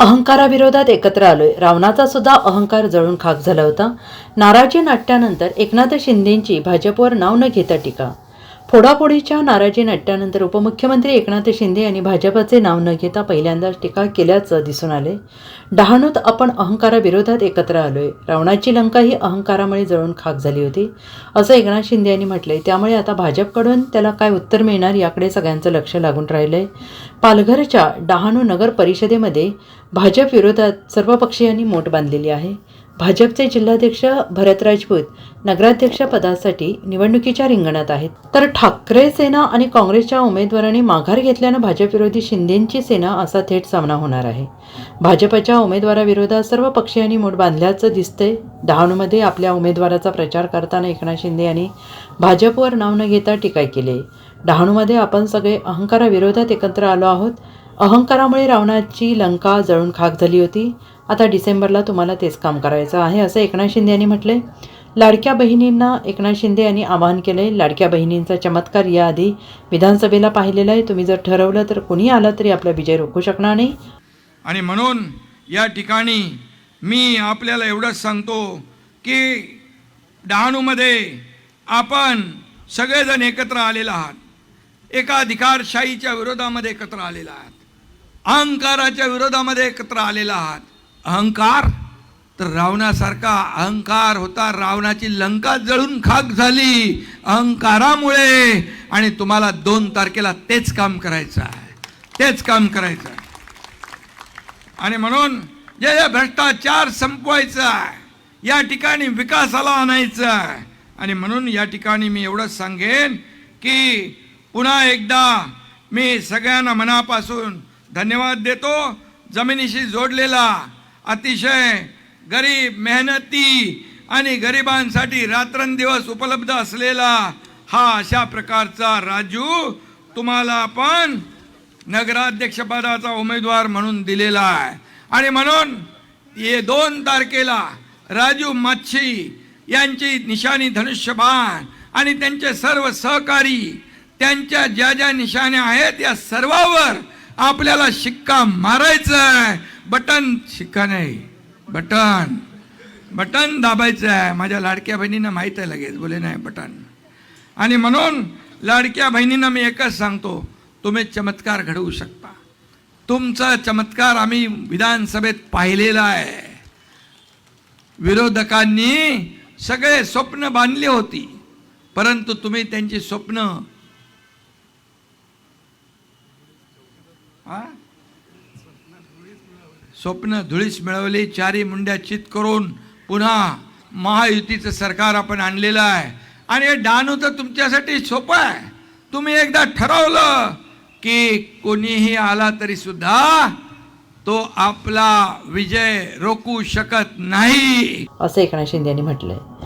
अहंकाराविरोधात एकत्र आलोय. रावणाचा सुद्धा अहंकार जळून खाक झाला होता. नाराजी नाट्यानंतर एकनाथ शिंदेंची भाजपवर नाव न घेता टीका. फोडाफोडीच्या नाराजी नाट्यानंतर उपमुख्यमंत्री एकनाथ शिंदे यांनी भाजपाचे नाव न घेता पहिल्यांदाच टीका केल्याचं दिसून आले डहाणूत आपण अहंकाराविरोधात एकत्र आलोय. रावणाची लंका ही अहंकारामुळे जळून खाक झाली होती असं एकनाथ शिंदे यांनी म्हटलंय. त्यामुळे आता भाजपकडून त्याला काय उत्तर मिळणार याकडे सगळ्यांचं लक्ष लागून राहिलंय. पालघरच्या डहाणू नगर परिषदेमध्ये भाजप विरोधात सर्व पक्षीयांनी मोठ बांधलेली आहे. भाजपचे जिल्हाध्यक्ष भरत राजपूत नगराध्यक्ष पदासाठी निवडणुकीच्या रिंगणात आहेत. तर ठाकरे सेना आणि काँग्रेसच्या उमेदवारांनी माघार घेतल्यानं भाजपविरोधी शिंदेंची सेना असा थेट सामना होणार आहे. भाजपच्या उमेदवाराविरोधात सर्व पक्षीयांनी मूठ बांधल्याचं दिसतंय. डहाणूमध्ये आपल्या उमेदवाराचा प्रचार करताना एकनाथ शिंदे यांनी भाजपवर नाव न घेता टीका केली. आहे डहाणूमध्ये आपण सगळे अहंकाराविरोधात एकत्र आलो आहोत. अहंकारामुळे रावणाची लंका जळून खाक झाली होती. आता डिसेंबरला तुम्हाला तेच काम करायचं आहे असं एकनाथ शिंदे यांनी म्हटले लाडक्या बहिणींना एकनाथ शिंदे यांनी आवाहन केलंय. लाडक्या बहिणींचा चमत्कार याआधी विधानसभेला पाहिलेला आहे. तुम्ही जर ठरवलं तर कुणी आलं तरी आपला विजय रोखू शकणार नाही. आणि म्हणून या ठिकाणी मी आपल्याला एवढंच सांगतो की डहाणूमध्ये आपण सगळेजण एकत्र आलेला आहात. एका अधिकारशाहीच्या विरोधामध्ये एकत्र आलेला आहात. अहंकाराच्या विरोधामध्ये एकत्र आलेला आहात. अहंकार तर रावणासारखा अहंकार होता रावणाची लंका जळून खाक झाली. अहंकारामुळे आणि तुम्हाला दोन तारखेला तेच काम करायचं आहे. तेच काम करायचं आहे. आणि म्हणून जे जे भ्रष्टाचार संपवायचा आहे या ठिकाणी विकासाला आणायचं आहे. आणि म्हणून या ठिकाणी मी एवढंच सांगेन की पुन्हा एकदा मी सगळ्यांना मनापासून धन्यवाद देतो. जमिनीशी जोडलेला अतिशय गरीब मेहनती आणि गरिबांसाठी रात्रंदिवस उपलब्ध असलेला हा अशा प्रकारचा राजू तुम्हाला आपण नगराध्यक्षपदाचा उमेदवार म्हणून दिलेला आहे. आणि म्हणून ये दोन तारखेला राजू मच्छी यांची निशाणी धनुष्यबाण आणि त्यांचे सर्व सहकारी त्यांच्या ज्या ज्या निशाण्या आहेत या सर्वावर आपल्याला शिक्का मारायचं आहे बटन शिक्का नाही. बटन. बटन दाबायचं आहे माझ्या लाडक्या बहिणींना माहीत आहे लगेच. बोले नाही बटन. आणि म्हणून लाडक्या बहिणींना मी एकच सांगतो तुम्ही चमत्कार घडवू शकता. तुमचा चमत्कार आम्ही विधानसभेत पाहिलेला आहे. विरोधकांनी सगळे स्वप्न बांधली होती परंतु तुम्ही त्यांची स्वप्न स्वप्न धुळीस मिळवली चारी मुंड्या चित करून पुन्हा महायुतीचं सरकार आपण आणलेलं आहे. आणि हे डानू तर तुमच्यासाठी सोपं आहे. तुम्ही एकदा ठरवलं की कोणीही आला तरी सुद्धा तो आपला विजय रोखू शकत नाही. असं एकनाथ शिंदे यांनी म्हटलंय.